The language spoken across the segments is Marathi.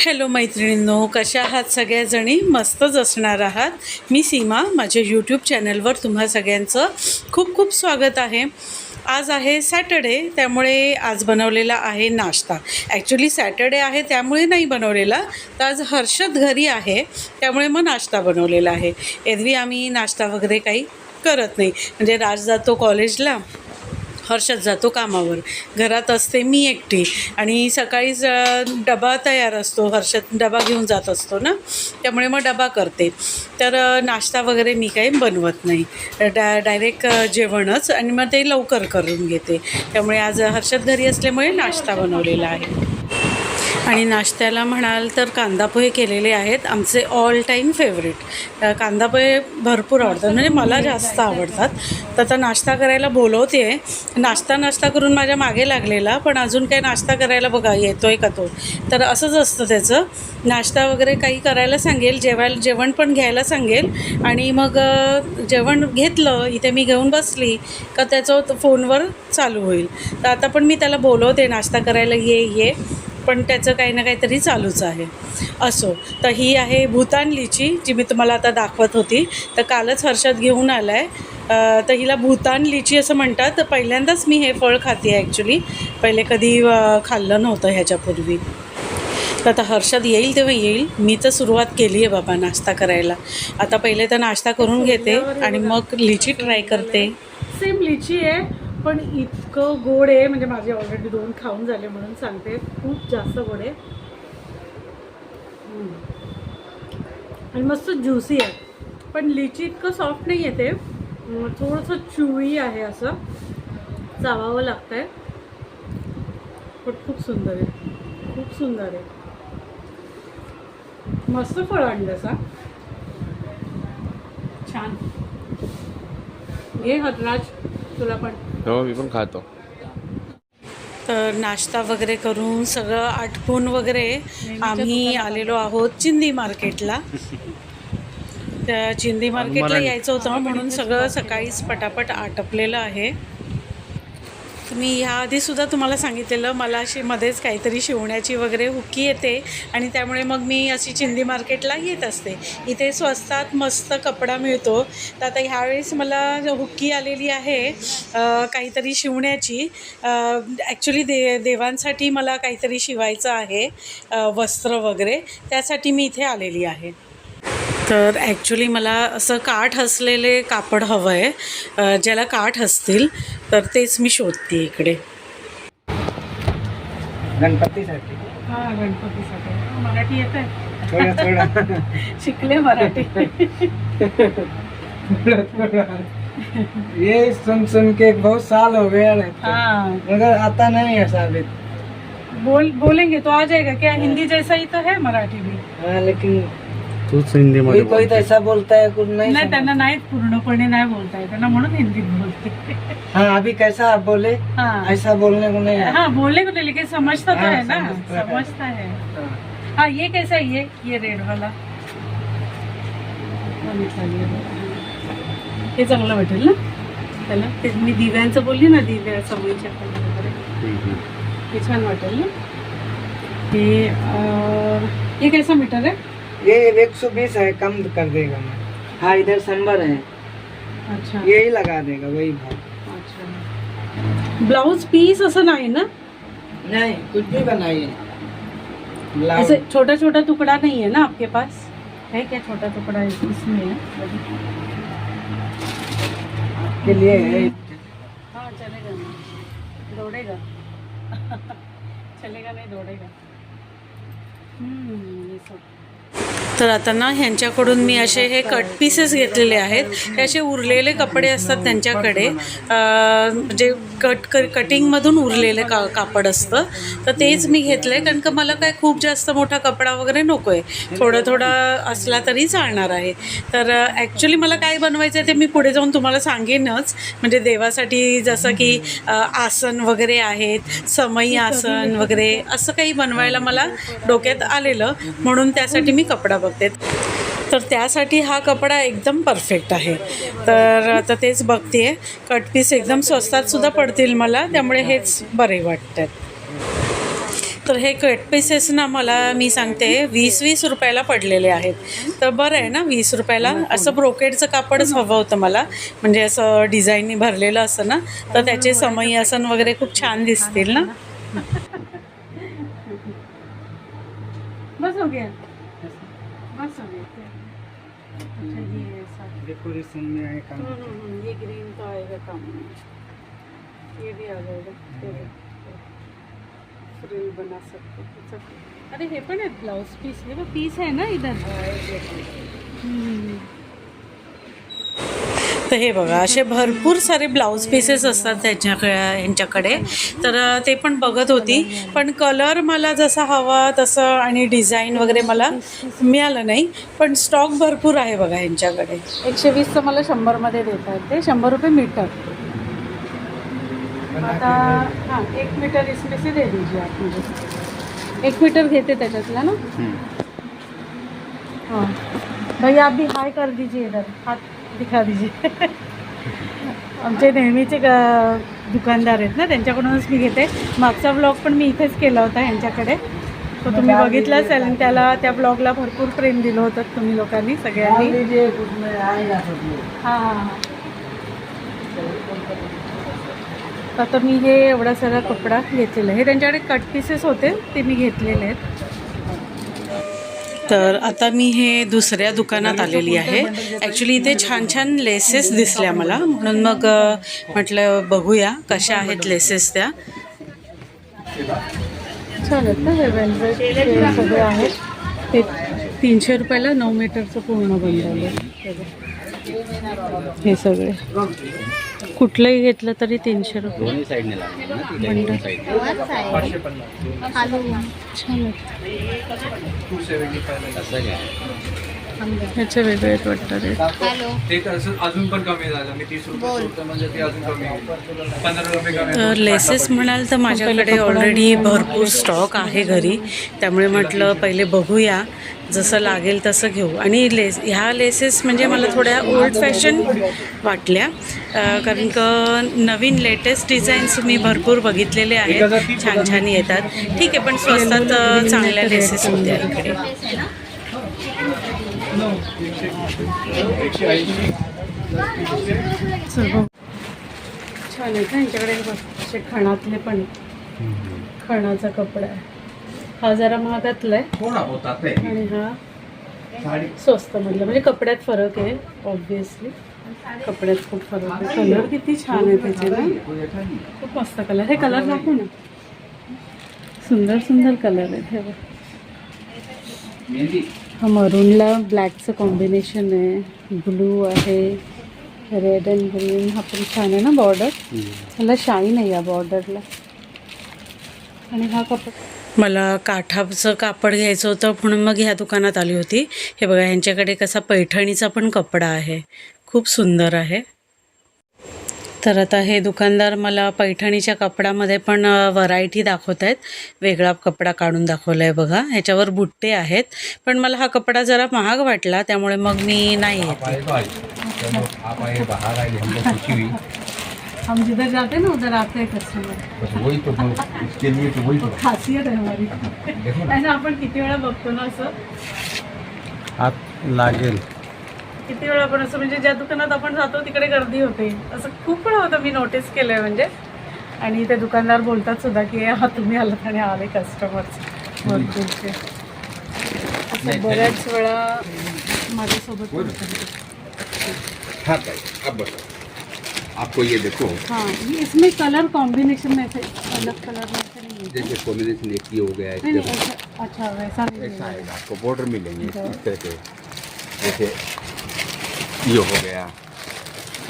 हॅलो मैत्रिणींनो कशा आहात सगळ्याजणी? मस्तच असणार आहात. मी सीमा माझ्या यूट्यूब चॅनलवर तुम्हा सगळ्यांचं खूप खूप स्वागत आहे. आज आहे सॅटर्डे त्यामुळे आज बनवलेला आहे नाश्ता. ॲक्च्युली सॅटर्डे आहे त्यामुळे नाही बनवलेला तर आज हर्षद घरी आहे त्यामुळे मग नाश्ता बनवलेला आहे. एरवी आम्ही नाश्ता वगैरे काही करत नाही. म्हणजे राज जातो कॉलेजला हर्षद जातो कामावर. घरात असते मी एकटी. आणि सकाळीच डबा तयार असतो. हर्षद डबा घेऊन जात असतो ना? त्यामुळे मग डबा करते. तर नाश्ता वगैरे मी काही बनवत नाही. डा डायरेक्ट जेवणच आणि मग ते लवकर करून घेते. त्यामुळे आज हर्षद घरी असल्यामुळे नाश्ता बनवलेला आहे. आणि नाश्त्याला म्हणाल तर कांदा पोहे केलेले आहेत. आमचे ऑल टाईम फेवरेट कांदा पोहे भरपूर आवडतात. म्हणजे मला जास्त आवडतात. तर आता नाश्ता करायला बोलवते आहे नाश्ता नाश्ता करून माझ्या मागे लागलेला पण अजून काय नाश्ता करायला बघा येतोय का तो? तर असंच असतं त्याचं. नाश्ता वगैरे काही करायला सांगेल जेवायला जेवण पण घ्यायला सांगेल. आणि मग जेवण घेतलं इथे मी घेऊन बसली का त्याचं फोनवर चालू होईल. तर आता पण मी त्याला बोलवते नाश्ता करायला ये ये. पण त्याचं काही ना काहीतरी चालूच आहे. असो तर ही आहे भूतान लिची जी मी तुम्हाला आता दाखवत होती. तर कालच हर्षद घेऊन आला आहे तर हिला भूतान लिची असं म्हणतात. तर पहिल्यांदाच मी हे फळ खाते आहे ॲक्च्युली पहिले कधी खाल्लं नव्हतं ह्याच्यापूर्वी. तर आता हर्षद येईल तेव्हा येईल. मी तर सुरुवात केली आहे बाबा नाश्ता करायला. आता पहिले तर नाश्ता करून घेते आणि मग लिची ट्राय करते. सेम लिची आहे. पण इतकं गोड आहे म्हणजे माझे ऑलरेडी दोन खाऊन झाले म्हणून सांगते. खूप जास्त गोड आहे. आणि मस्त ज्युसी आहे. पण लिची इतकं सॉफ्ट नाही आहे ते. थोडंसं चुई आहे असं. चावावं लागतं आहे पण खूप सुंदर आहे. खूप सुंदर आहे. मस्त फळ आणलं असा छान. घे हतराज तुला पण. हो मी पण खातो. तर नाश्ता वगैरे करून सगळं आटपून वगैरे आम्ही आलेलो आहोत चिंदी मार्केटला. त्या चिंदी मार्केटला यायचं होतं म्हणून सगळं सकाळीच पटापट आटपलेलं आहे. मी ह्याआधीसुद्धा तुम्हाला सांगितलेलं मला अशी मध्येच काहीतरी शिवण्याची वगैरे हुकी येते आणि त्यामुळे मग मी अशी चिंदी मार्केटला येत असते. इथे स्वस्तात मस्त कपडा मिळतो. तर आता ह्यावेळेस मला हुक्की आलेली आहे काहीतरी शिवण्याची. ॲक्च्युली दे देवांसाठी मला काहीतरी शिवायचं आहे वस्त्र वगैरे. त्यासाठी मी इथे आलेली आहे. तर ॲक्च्युली मला असं काठ असलेले कापड हवं आहे ज्याला काठ असतील तर तेच मी शोधते इकडे. गणपतीसाठी. हा गणपतीसाठी. मराठी येत आहे. थोडं थोडं. शिकले मराठी. ये सुन सुन के बहुत साल हो गया है। हाँ. मगर आता नहीं है साबित। बोल बोलेंगे तो आ जाएगा क्या? हिंदी जैसा ही तो है मराठी भी। हाँ लेकिन तूच हिंदी कोई कोई तो ऐसा बोलता है कुछ नहीं नाही त्यांना नाही पूर्णपणे नाही बोलता येत त्यांना म्हणून हिंदीत बोलते. हाँ अभी कैसा आप बोले? हाँ. ऐसा बोलने को नहीं है हाँ बोलने को तो लेकिन समझता तो हाँ, है ना समझता है। समझता है. हाँ। हाँ ये कैसा है? ये ये रेड वाला. हे. हे चांगलं वाटेल ना? त्याला? ते मी दिव्यांचं बोलली ना दिव्या समोरच्या वगैरे. हे छान वाटेल ना? हे अं, ये कैसा मीटर है ये एक सौ बीस है कम कर देगा मैं। हाँ इधर संबर है। अच्छा। यही लगा देगा वही भाव। अच्छा। ब्लाउज पीस असं नाही ना? नहीं कुछ भी बनाइए। ऐसे छोटा छोटा टुकड़ा नहीं है ना आपके पास? है क्या छोटा टुकड़ा इसमें है? के लिए है। हाँ चलेगा ना। दौड़ेगा। चलेगा नहीं दौड़ेगा। हम्म, तर आता ना ह्यांच्याकडून मी असे हे कट पीसेस घेतलेले आहेत. हे असे उरलेले कपडे असतात त्यांच्याकडे. जे कट क कटिंगमधून उरलेले का कापड असतं. तर तेच मी घेतलं आहे कारण का मला काय खूप जास्त मोठा कपडा वगैरे नको आहे थोडं थोडा असला तरी चालणार आहे. तर ॲक्च्युली मला काय बनवायचं आहे ते मी पुढे जाऊन तुम्हाला सांगेनच. म्हणजे देवासाठी जसं की आसन वगैरे आहेत समई आसन वगैरे असं काही बनवायला मला डोक्यात आलेलं. म्हणून त्यासाठी मी कपडा बघते. तर त्यासाठी हा कपडा एकदम परफेक्ट आहे. तर आता तेच बघते कट पीस एकदम स्वस्तात सुद्धा पडतील मला त्यामुळे हेच बरे वाटतात. तर हे कट पीसेस ना मला मी सांगते वीस वीस रुपयाला पडलेले आहेत. तर बरं आहे ना वीस रुपयाला? असं ब्रोकेडचं कापडच हवं होतं मला. म्हणजे असं डिझाईननी भरलेलं असं ना तर त्याचे समईयासन वगैरे खूप छान दिसतील ना. बस हो गया. डेकोरेशन में आए काम। हम्म, हम्म, हम्म, ये ग्रीन तो आएगा काम। में ये भी आ जाएगा फ्रिल बना सकते। अरे ये पर ब्लाउज पीस हे पीस है ना इधर? हम्म. तर हे बघा असे भरपूर सारे ब्लाऊज पीसेस असतात त्याच्याकडे यांच्याकडे. तर ते पण बघत होती. पण कलर मला जसा हवा तसं आणि डिझाईन वगैरे मला मिळालं नाही. पण स्टॉक भरपूर आहे बघा यांच्याकडे. एकशे वीसचं मला शंभरमध्ये देत आहेत ते शंभर रुपये मीटर आता हां एक मीटर इसमें से दे दीजिए आप मुझे. एक मीटर घेते त्याच्यातला ना? हाँ. भैया आप भी हाय कर दीजिए इधर. हाथ दिखा दीजिए आमचे नेहमीचे ग- दुकानदार आहेत ना त्यांच्याकडूनच मी घेते. मागचा ब्लॉग पण मी इथेच केला होता यांच्याकडे. तो तुम्ही बघितला असेल आणि त्याला त्या ब्लॉगला भरपूर प्रेम दिलं होतं तुम्ही लोकांनी सगळ्यांनी. हां आता मी हे एवढा सारा कपडा घेतलेला आहे. हे त्यांच्याकडे कट पीसेस होते ते मी घेतलेले आहेत. तर आता मी हे दुसऱ्या दुकानात आलेली आहे. ॲक्च्युली इथे छान छान लेसेस दिसल्या मला. म्हणून मग म्हटलं बघूया कशा आहेत लेसेस त्या. आहेत ना हे हे सगळे आहेत. ते तीनशे रुपयाला नऊ मीटरचं पूर्ण बनवलं हे सगळे. कुठलंही घेतलं तरी तीनशे रुपये. दोन्ही साईडने लागणार ना ती दोन्ही साईड छान असं काय? ह्याचे वेगळे आहेत वाटतं रे ते तर असं अजून पण कमी झालं. मी तीस रुपये सोडतो म्हणजे ते अजून कमी आहे. पंधरा रुपये कमी तर लेसेस म्हणाल तर माझ्याकडे ऑलरेडी भरपूर स्टॉक आहे घरी. त्यामुळे म्हटलं पहिले बघूया. जसं लागेल तसं घेऊ. आणि लेस ह्या लेसेस म्हणजे मला थोड्या ओल्ड फॅशन वाटल्या. अ, कारण का नवीन लेटेस्ट डिझाईन्स मी भरपूर बघितलेले आहेत. छान छान येतात. ठीक आहे पण स्वस्तात अ, चांगल्या लेसेस होत्या इकडे. सर्व छान आहेत ना यांच्याकडे हे बघ, असे खणातले पण खणाचा कपडा आहे. हा जरा महागातला आहे आणि हा स्वस्त मधला. म्हणजे कपड्यात फरक आहे ऑब्विसली कपड्यात खूप फरक आहे. कलर किती छान आहे त्याचे ना. खूप मस्त कलर हे कलर दाखवू ना. सुंदर सुंदर कलर आहेत. हे बघ. हा मरूनला ब्लॅकचं कॉम्बिनेशन आहे. ब्लू आहे. रेड अँड ग्रीन हा पण छान आहे ना बॉर्डर त्याला शाईन आहे या बॉर्डरला आणि हा कपडा मला काठाचं कापड घ्यायचं होतं म्हणून मग ह्या दुकानात आली होती. हे बघा ह्यांच्याकडे कसा पैठणीचा पण कपडा आहे. खूप सुंदर आहे. तर आता हे दुकानदार मला पैठणीच्या कपड्यामध्ये पण व्हरायटी दाखवत आहेत. वेगळा कपडा काढून दाखवला आहे बघा. ह्याच्यावर बुट्टे आहेत. पण मला हा कपडा जरा महाग वाटला त्यामुळे मग मी नाही येते. आप आए बाहर आए हम लोग खुशी हुई। हम जिधर जाते ना उधर आते हैं कस्टमर बस वही तो मैं इसके लिए तो वही तो। खासियत आहे हमारी। देखो ना। आणि आपण किती वेळा बघतो ना असं लागेल। किती वेळा आपण असं म्हणजे ज्या दुकानात आपण जातो तिकडे गर्दी होते. असं खूप वेळा होतं मी नोटीस केलं आहे म्हणजे. आणि ते दुकानदार बोलतात सुद्धा की हा तुम्ही आलात आणि आले कस्टमर्स भरपूरचे. असं बऱ्याच वेळा माझ्यासोबत. हाँ आपको ये देखो. हाँ ये इसमें कलर कॉम्बिनेशन में से अलग कलर में से नहीं है जैसे कॉम्बिनेशन एक ये हो गया नहीं नहीं अच्छा वैसा नहीं ऐसा आएगा आपको बॉर्डर मिलेंगे इस तरह के। जैसे ये हो गया।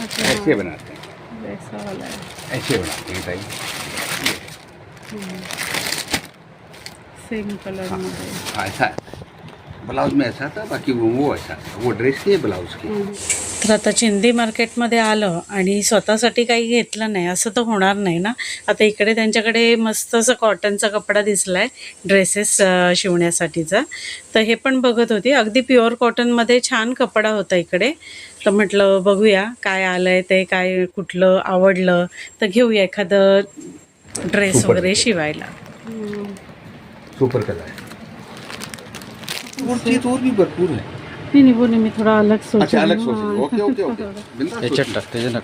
अच्छा। ऐसे हाँ, बनाते हैं। वैसा वाला है। ऐसे बनाते हैं भाई। सेम कलर में हाँ ऐसा। ब्लाउज में ऐसा था बाकी वो वो ऐसा था। वो ड्रेस के ब्लाउज की। तर आता चिंदी मार्केटमध्ये आलं आणि स्वतःसाठी काही घेतलं नाही असं तर होणार नाही ना? आता इकडे त्यांच्याकडे मस्त असं कॉटनचा कपडा दिसला आहे ड्रेसेस शिवण्यासाठीचा. तर हे पण बघत होती. अगदी प्युअर कॉटनमध्ये छान कपडा होता इकडे. तर म्हटलं बघूया काय आलं आहे ते काय कुठलं आवडलं? तर घेऊया एखादं ड्रेस. वगैरे शिवायला. सुपर है और भी भरपूर है नहीं नहीं वो नहीं मैं थोड़ा अलग सोच अच्छा अलग सोच हाँ. Okay okay okay. बिंदास याच्यात सोचिए. टाक हाँ।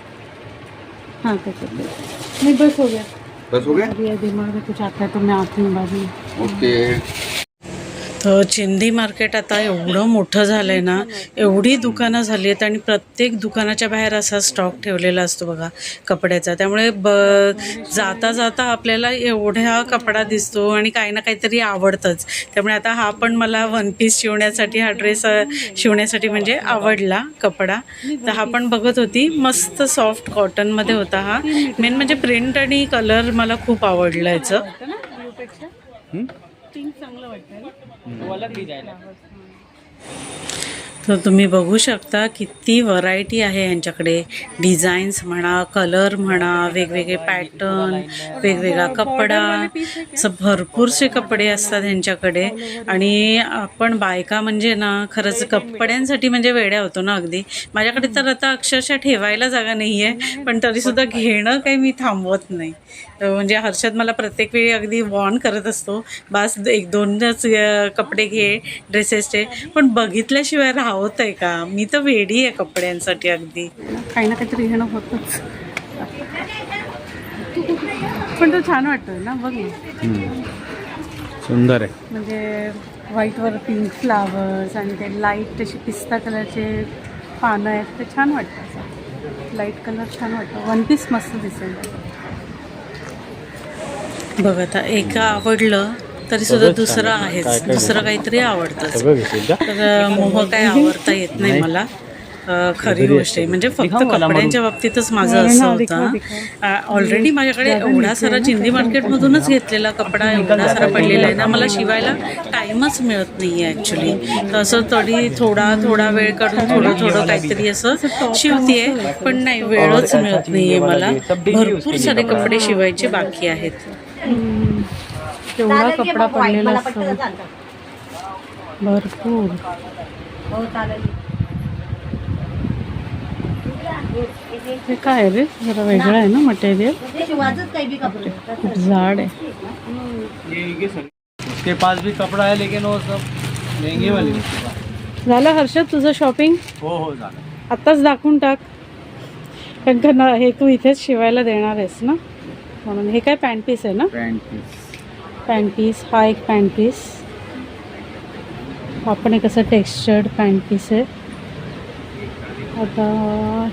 हाँ त्याच्यात नहीं बस हो गया। बस हो गया? अभी ये दिमाग में कुछ आता है तो मैं आती हूँ बाद में। ओके। तर चिंदी मार्केट आता एवढं मोठं झालं आहे ना एवढी दुकानं झाली आहेत आणि प्रत्येक दुकानाच्या बाहेर असा स्टॉक ठेवलेला असतो बघा कपड्याचा. त्यामुळे ब जाता जाता आपल्याला एवढ्या कपडा दिसतो आणि काही ना काहीतरी आवडतंच. त्यामुळे आता हा पण मला वन पीस शिवण्यासाठी हा ड्रेस शिवण्यासाठी म्हणजे आवडला कपडा. तर हा पण बघत होती. मस्त सॉफ्ट कॉटनमध्ये होता हा. मेन म्हणजे प्रिंट आणि कलर मला खूप आवडलं याचं. पिंक चांगलं वाटतं तर तुम्ही बघू शकता किती व्हरायटी आहे यांच्याकडे. डिझाईन्स म्हणा कलर म्हणा वेगवेगळे पॅटर्न वेगवेगळा कपडा. असं भरपूरसे कपडे असतात ह्यांच्याकडे आणि आपण बायका म्हणजे ना खरंच कपड्यांसाठी म्हणजे वेड्या होतो ना अगदी. माझ्याकडे तर आता अक्षरशः ठेवायला जागा नाही आहे पण तरीसुद्धा घेणं काही मी थांबवत नाही. म्हणजे हर्षद मला प्रत्येक वेळी अगदी वॉर्न करत असतो. बास एक दोनच कपडे घे ड्रेसेसचे पण बघितल्याशिवाय राहत आहे का? मी तर वेडी आहे कपड्यांसाठी अगदी. काही ना काहीतरी घेणं होतंच. पण तो छान वाटतोय ना बघ ना. सुंदर आहे. म्हणजे व्हाईटवर पिंक फ्लावर्स आणि ते लाइट तसे पिस्ता कलरचे पानं आहेत ते छान वाटतं. लाइट कलर छान वाटतं. वन पीस मस्त दिसेल. बघ आता एका आवडलं तरी सुद्धा दुसरं आहेच. दुसरं काहीतरी आवडतंच. तर मोह काय आवडता येत नाही मला. खरी गोष्ट आहे. म्हणजे फक्त कपड्यांच्या बाबतीतच माझं असं होतं. ऑलरेडी माझ्याकडे एवढा सारा चिंदी मार्केटमधूनच घेतलेला कपडा एवढा सारा पडलेला आहे ना. मला शिवायला टाईमच मिळत नाही आहे ॲक्च्युली तर असं तरी थोडा थोडा वेळ काढून थोडं थोडं काहीतरी असं शिवतीये पण नाही वेळच मिळत नाही. आहे मला भरपूर सारे कपडे शिवायचे बाकी आहेत. तेवढा कपडा पडलेला असतो भरपूर. हे काय आहे रे? जरा वेगळं आहे ना मटेरियल खूप जाड आहे. उसके पास भी कपड़ा है लेकिन वो सब महंगे वाले हैं। उसके पास। झालं हर्षद तुझं शॉपिंग हो हो झालं. आत्ताच दाखवून टाक. कारण का ना हे तू इथेच शिवायला देणार आहेस ना? म्हणून. हे काय पॅन्ट पीस आहे ना? पॅन्ट पीस पॅन्ट पीस हा एक पॅन्ट पीस हा पण एक असं टेक्स्चर्ड पॅन्ट पीस आहे. आता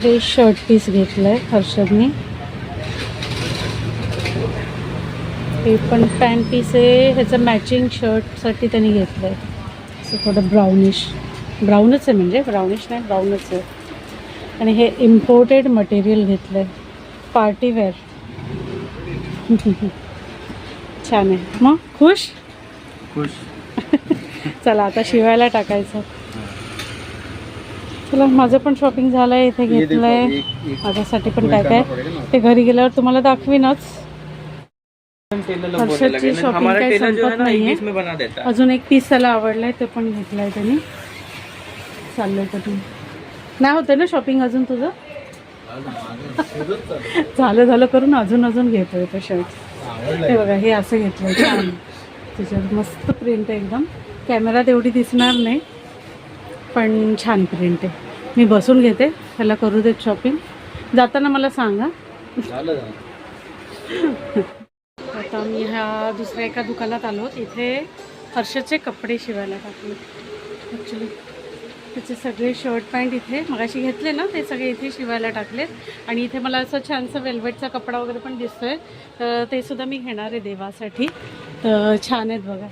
हे शर्ट पीस घेतलं आहे हर्षदनी. हे पण पॅन्ट पीस आहे. ह्याचं मॅचिंग शर्टसाठी त्यांनी घेतलं आहे असं थोडं ब्राउनिश ब्राऊनच आहे म्हणजे? ब्राउनिश नाही ब्राऊनच आहे. आणि हे इम्पोर्टेड मटेरियल घेतलं आहे पार्टीवेअर छान आहे. मग? खुश? खुश. चला आता शिवायला टाकायचं. चला माझं पण शॉपिंग झालं आहे इथे घेतलं आहे माझ्यासाठी पण काय काय. ते घरी गेल्यावर तुम्हाला दाखवीनच. हर्षदची शॉपिंग काही संपत नाही आहे अजून एक पीस त्याला आवडलं आहे ते पण घेतलं आहे त्यांनी. चाललंय कधी नाही होतं ना शॉपिंग अजून तुझं? झालं झालं करून अजून अजून घेतोय तो शर्ट हे बघा हे असं घेतलं छान. त्याच्यावर मस्त प्रिंट आहे एकदम. कॅमेरात एवढी दिसणार नाही पण छान प्रिंट आहे. मी बसून घेते त्याला करू देत शॉपिंग जाताना मला सांगा. आता मी ह्या दुसऱ्या एका दुकानात आलो. इथे हर्षदचे कपडे शिवायला टाकले. ॲक्च्युली त्याचे सगळे शर्ट पॅन्ट इथे मगाशी घेतले ना ते सगळे इथे शिवायला टाकलेत. आणि इथे मला असं छानसं वेल्वेटचा कपडा वगैरे पण दिसतो आहे तर ते सुद्धा मी घेणार आहे देवासाठी. तर छान आहेत बघा.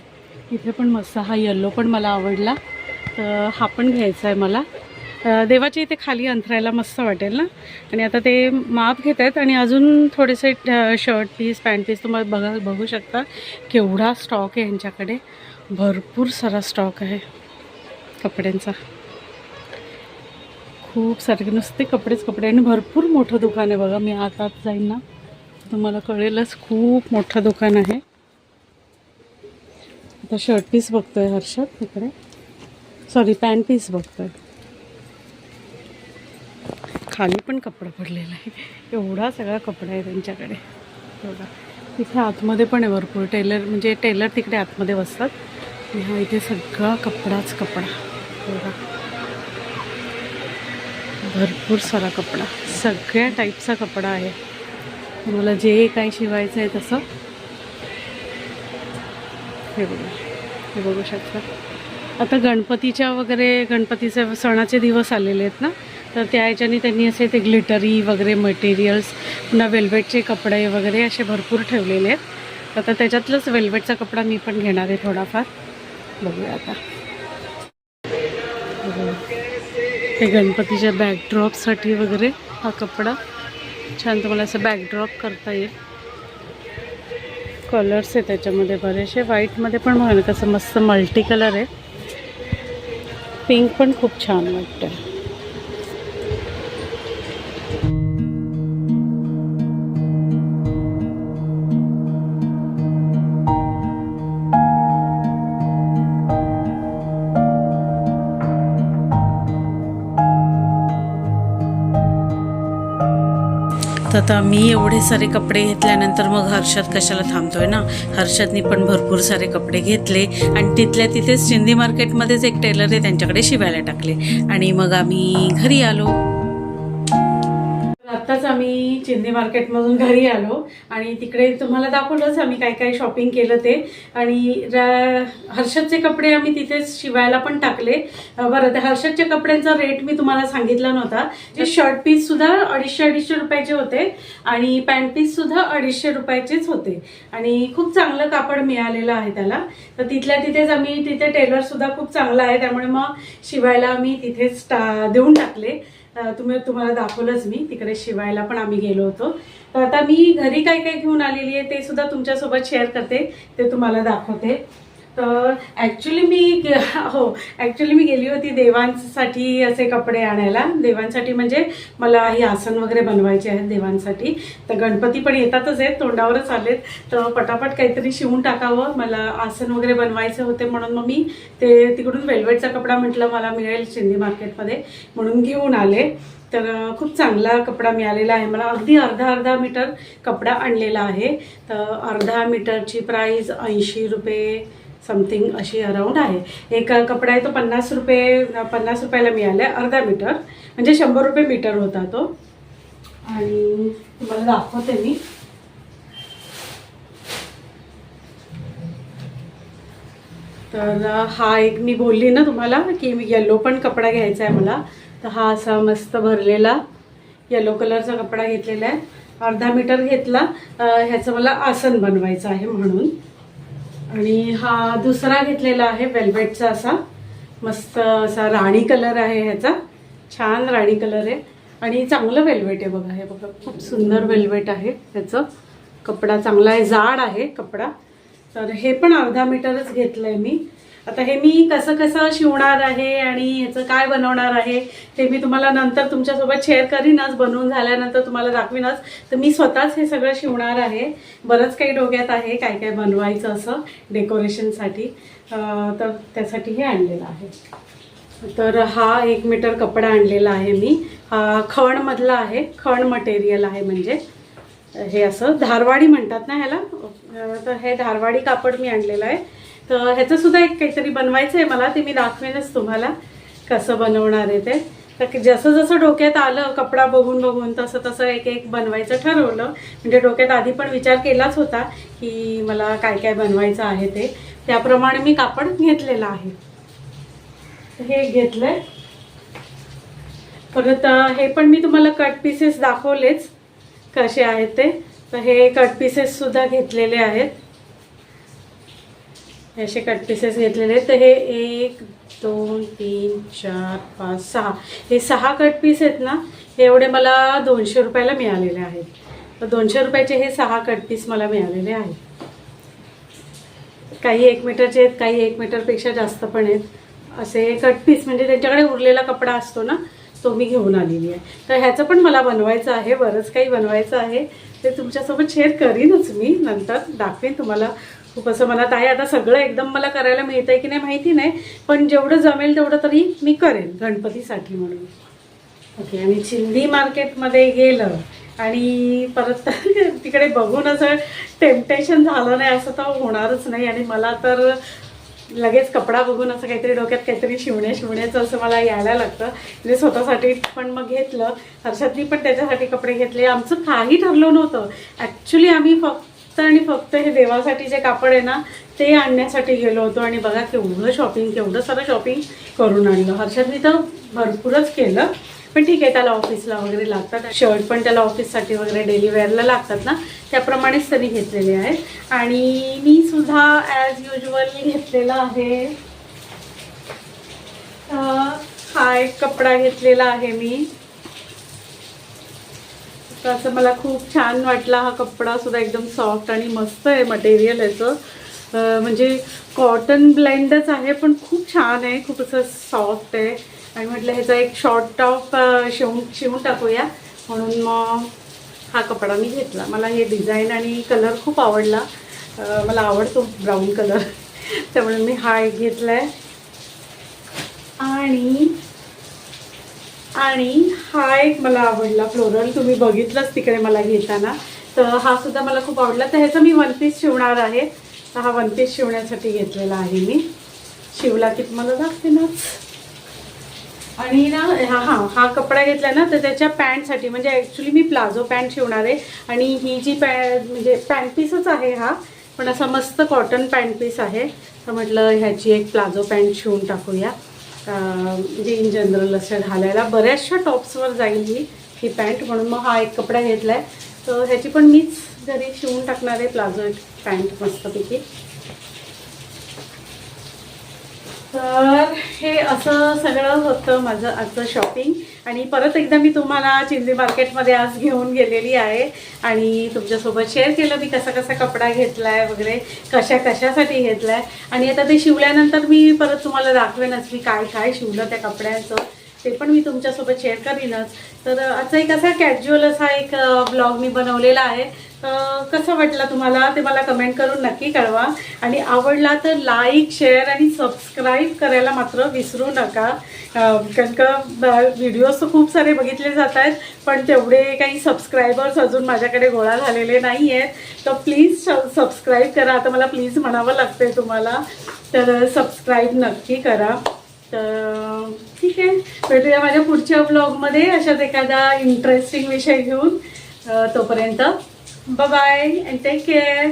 इथे पण मस्त हा येल्लो पण मला आवडला. तर हा पण घ्यायचा आहे मला. देवाच्या इथे खाली अंथरायला मस्त वाटेल ना? आणि आता ते माप घेत आहेत आणि अजून थोडेसे शर्ट पीस पॅन्ट पीस तुम्हाला बघा बघू शकता. केवढा स्टॉक आहे यांच्याकडे. भरपूर सारा स्टॉक आहे कपड्यांचा. खूप सारे नुसते कपडेच कपडे आणि भरपूर मोठं दुकान आहे बघा मी आत आत जाईन ना. तुम्हाला कळेलच खूप मोठं दुकान आहे. आता शर्ट पीस बघतोय हर्षद तिकडे. सॉरी पॅन्ट पीस बघतोय. खाली पण कपडा पडलेला आहे. एवढा सगळा कपडा आहे त्यांच्याकडे. एवढा. तिथे आतमध्ये पण आहे भरपूर. टेलर म्हणजे टेलर तिकडे आतमध्ये बसतात. आणि हा इथे सगळा कपडाच कपडा. एवढा. भरपूर सारा कपडा. सगळ्या टाईपचा कपडा आहे. तुम्हाला जे काही शिवायचं आहे तसं. हे बघा. हे बघू शकता. आता गणपतीच्या वगैरे गणपतीचे सणाचे दिवस आलेले आहेत ना? तर त्या ह्याच्याने त्यांनी असे ते ग्लिटरी वगैरे मटेरियल्स पुन्हा वेल्वेटचे कपडे वगैरे असे भरपूर ठेवलेले आहेत. आता त्याच्यातलंच वेल्वेटचा कपडा मी पण घेणार आहे थोडाफार. बघूया आता. हे गणपतीच्या बॅकड्रॉपसाठी वगैरे हा कपडा. छान तुम्हाला असं बॅकड्रॉप करता येईल. कलर्स आहे त्याच्यामध्ये बरेचसे. व्हाईटमध्ये पण बघा कसं मस्त मल्टी कलर आहे. पिंक पण खूप छान वाटतं आता मी एवढे सारे कपडे घेतल्यानंतर मग हर्षद कशाला थांबतोय ना? हर्षदनी पण भरपूर सारे कपडे घेतले आणि तिथल्या तिथेच चिंदी मार्केटमध्येच एक टेलर आहे त्यांच्याकडे शिवायला टाकले. आणि मग आम्ही घरी आलो. आत्ताच आम्ही चिंदी मार्केटमधून घरी आलो आणि तिकडे तुम्हाला दाखवलंच आम्ही काय काय शॉपिंग केलं ते. आणि हर्षदचे कपडे आम्ही तिथेच शिवायला पण टाकले. बरं त्या हर्षदच्या कपड्यांचा रेट मी तुम्हाला सांगितला नव्हता. जे शर्ट पीस सुद्धा अडीचशे अडीचशे रुपयाचे होते आणि पॅन्ट पीस सुद्धा अडीचशे रुपयाचेच होते. आणि खूप चांगलं कापड मिळालेलं आहे त्याला. तर तिथल्या तिथेच आम्ही तिथे टेलर सुद्धा खूप चांगला आहे. त्यामुळे मग शिवायला आम्ही तिथेच देऊन टाकले. तुम्ही तुम्हाला दाखवलंच मी. तिकडे शिवायला पण आम्ही गेलो होतो. तर आता मी घरी काय काय घेऊन आलेली आहे ते सुद्धा तुमच्यासोबत शेअर करते. ते तुम्हाला दाखवते. तर ॲक्च्युली मी हो ॲक्च्युली मी गेली होती देवांसाठी असे कपडे आणायला. देवांसाठी म्हणजे मला ही आसन वगैरे बनवायचे आहेत देवांसाठी. तर गणपती पण येतातच आहेत तोंडावरच आलेत. तर पटापट काहीतरी शिवून टाकावं. मला आसन वगैरे बनवायचे होते म्हणून मग मी ते तिकडून वेल्वेटचा कपडा म्हटलं मला मिळेल शिंदे मार्केटमध्ये म्हणून घेऊन आले. तर खूप चांगला कपडा मिळालेला आहे. मला अगदी अर्धा अर्धा मीटर कपडा आणलेला आहे. तर अर्धा मीटरची प्राईस ऐंशी रुपये समथिंग अशी अराऊंड आहे. एक कपडा आहे तो पन्नास रुपये पन्नास रुपयाला मिळाला आहे अर्धा मीटर. म्हणजे शंभर रुपये मीटर होता तो. आणि तुम्हाला दाखवते मी. तर हा एक मी बोलली ना तुम्हाला की मी येलो पण कपडा घ्यायचा आहे मला. तर हा असा मस्त भरलेला येलो कलरचा कपडा घेतलेला आहे. अर्धा मीटर घेतला. ह्याचं मला आसन बनवायचं आहे म्हणून. आणि हा दुसरा घेतलेला आहे वेल्वेटचा असा. मस्त असा राणी कलर आहे ह्याचा. छान राणी कलर आहे. आणि चांगलं वेल्वेट आहे बघा हे बघा खूप सुंदर वेल्वेट आहे ह्याचं. कपडा चांगला आहे जाड आहे कपडा. तर हे पण अर्धा मीटरच घेतलं आहे मी. आता हे मी कसं कसं शिवणार आहे आणि ह्याचं काय बनवणार आहे ते मी तुम्हाला नंतर तुमच्यासोबत शेअर करीनच. बनवून झाल्यानंतर तुम्हाला दाखवीनच. तर मी स्वतःच हे सगळं शिवणार आहे. बरंच काही डोक्यात आहे काय काय बनवायचं असं डेकोरेशनसाठी तर त्यासाठी हे आणलेलं आहे. तर हा एक मीटर कपडा आणलेला आहे मी. हा खणमधला आहे. खण मटेरियल आहे म्हणजे. हे असं धारवाडी म्हणतात ना ह्याला? तर हे धारवाडी कापड मी आणलेलं आहे. तर ह्याचं सुद्धा एक काहीतरी बनवायचं आहे मला ते मी दाखवेनच तुम्हाला कसं बनवणार आहे ते. तर जसं जसं डोक्यात आलं कपडा बघून बघून तसं तसं एक एक बनवायचं ठरवलं. म्हणजे डोक्यात आधी पण विचार केलाच होता की मला काय काय बनवायचं आहे ते. त्याप्रमाणे मी कापड घेतलेलं आहे. हे घेतलंय. परत हे पण मी तुम्हाला कट पीसेस दाखवलेच कसे आहेत ते. तर हे कट पीसेससुद्धा घेतलेले आहेत. असे कट पीसेस घेतलेले आहेत. तर हे एक दोन तीन चार पाच सहा. हे सहा कट पीस आहेत ना हे एवढे मला दोनशे रुपयाला मिळालेले आहेत. तर दोनशे रुपयाचे हे सहा कट पीस मला मिळालेले आहेत. काही एक मीटरचे आहेत काही एक मीटरपेक्षा जास्त पण आहेत. असे कट पीस म्हणजे त्यांच्याकडे उरलेला कपडा असतो ना तो मी घेऊन आलेली आहे. तर ह्याचं पण मला बनवायचं आहे बरंच काही बनवायचं आहे. ते तुमच्यासोबत शेअर करीनच मी नंतर दाखवेन तुम्हाला खूप असं मला ताई आता सगळं एकदम मला करायला मिळतं आहे की नाही माहिती नाही पण जेवढं जमेल तेवढं तरी मी करेन गणपतीसाठी म्हणून. ओके आणि चिंदी मार्केटमध्ये गेलं आणि परत तिकडे बघून असं टेम्पटेशन झालं नाही असं तर होणारच नाही. आणि मला तर लगेच कपडा बघून असं काहीतरी डोक्यात काहीतरी शिवण्या शिवण्याचं असं मला यायला लागतं. म्हणजे स्वतःसाठी पण मग घेतलं. हर्षातनी पण त्याच्यासाठी कपडे घेतले. आमचं काही ठरलं नव्हतं. ॲक्च्युली आम्ही फक्त आणि फक्त हे देवासाठी जे कापड आहे ना ते आणण्यासाठी गेलो होतो आणि बघा केवढं शॉपिंग केवढं सगळं शॉपिंग करून आणलं. हर्षदनी तर भरपूरच केलं. पण ठीक आहे त्याला ऑफिसला वगैरे लागतात. शर्ट पण त्याला ऑफिससाठी वगैरे डेली वेअरला लागतात ना त्याप्रमाणेच त्यांनी घेतलेले आहेत. आणि मी सुद्धा ॲज युजल घेतलेला आहे. हा एक कपडा घेतलेला आहे मी. तर असं मला खूप छान वाटला हा कपडा सुद्धा एकदम सॉफ्ट आणि मस्त आहे मटेरियल याचं. म्हणजे कॉटन ब्लेंडच आहे पण खूप छान आहे खूप असं सॉफ्ट आहे. आणि म्हटलं ह्याचा एक शॉर्ट टॉप शिवून शिवून टाकूया. म्हणून मग हा कपडा मी घेतला. मला हे डिझाईन आणि कलर खूप आवडला. मला आवडतो ब्राऊन कलर त्यामुळे मी हा एक घेतला आहे आणि आणि हा एक मला आवडला फ्लोरल तुम्ही बघितलंच तिकडे मला घेताना. तर हा सुद्धा मला खूप आवडला. तर ह्याचा मी वन पीस शिवणार आहे. तर हा वन पीस शिवण्यासाठी घेतलेला आहे मी. शिवला की तुम्हाला दाखते नाच आणि ना हा हा हा कपडा घेतला ना तर त्याच्या पॅन्टसाठी म्हणजे ॲक्च्युली मी प्लाझो पॅन्ट शिवणार आहे. आणि ही जी पॅ म्हणजे पॅन्ट पीसच आहे हा पण असा मस्त कॉटन पॅन्ट पीस आहे. तर म्हटलं ह्याची एक प्लाझो पॅन्ट शिवून टाकूया. म्हणजे इन जनरल असं घालायला. बऱ्याचशा टॉप्सवर जाईल ही ही पॅन्ट म्हणून. मग हा एक कपडा घेतला आहे तर ह्याची पण मीच घरी शिवून टाकणार आहे प्लाझो पॅन्ट मस्तपैकी. तर हे असं सगळं होतं माझं आजचं शॉपिंग आणि परत एकदा मी तुम्हाला चिंदी मार्केटमध्ये आज घेऊन गेलेली आहे. आणि तुमच्यासोबत शेअर केलं मी कसा कसा कपडा घेतला आहे वगैरे कशा कशासाठी घेतला आहे आणि आता ते शिवल्यानंतर मी परत तुम्हाला दाखवेनच मी काय काय शिवलं त्या कपड्यांचं. ते पण मी तुमच्यासोबत शेअर करीनच. तर आजचा एक असा कॅज्युअल असा एक ब्लॉग मी बनवलेला आहे. कसं वाटलं तुम्हाला? ते मला कमेंट करून नक्की कळवा. आणि आवडला तर लाईक शेअर आणि सबस्क्राईब करायला मात्र विसरू नका. कारण का व्हिडिओज तर खूप सारे बघितले जात आहेत पण तेवढे काही सबस्क्रायबर्स अजून माझ्याकडे गोळा झालेले नाही आहेत. तर प्लीज सबस्क्राईब करा. आता मला प्लीज म्हणावं लागतंय तुम्हाला. तर सबस्क्राईब नक्की करा. तर ठीक आहे. भेटूया माझ्या पुढच्या ब्लॉगमध्ये अशाच एखादा इंटरेस्टिंग विषय घेऊन. तोपर्यंत बाय अँड टेक केअर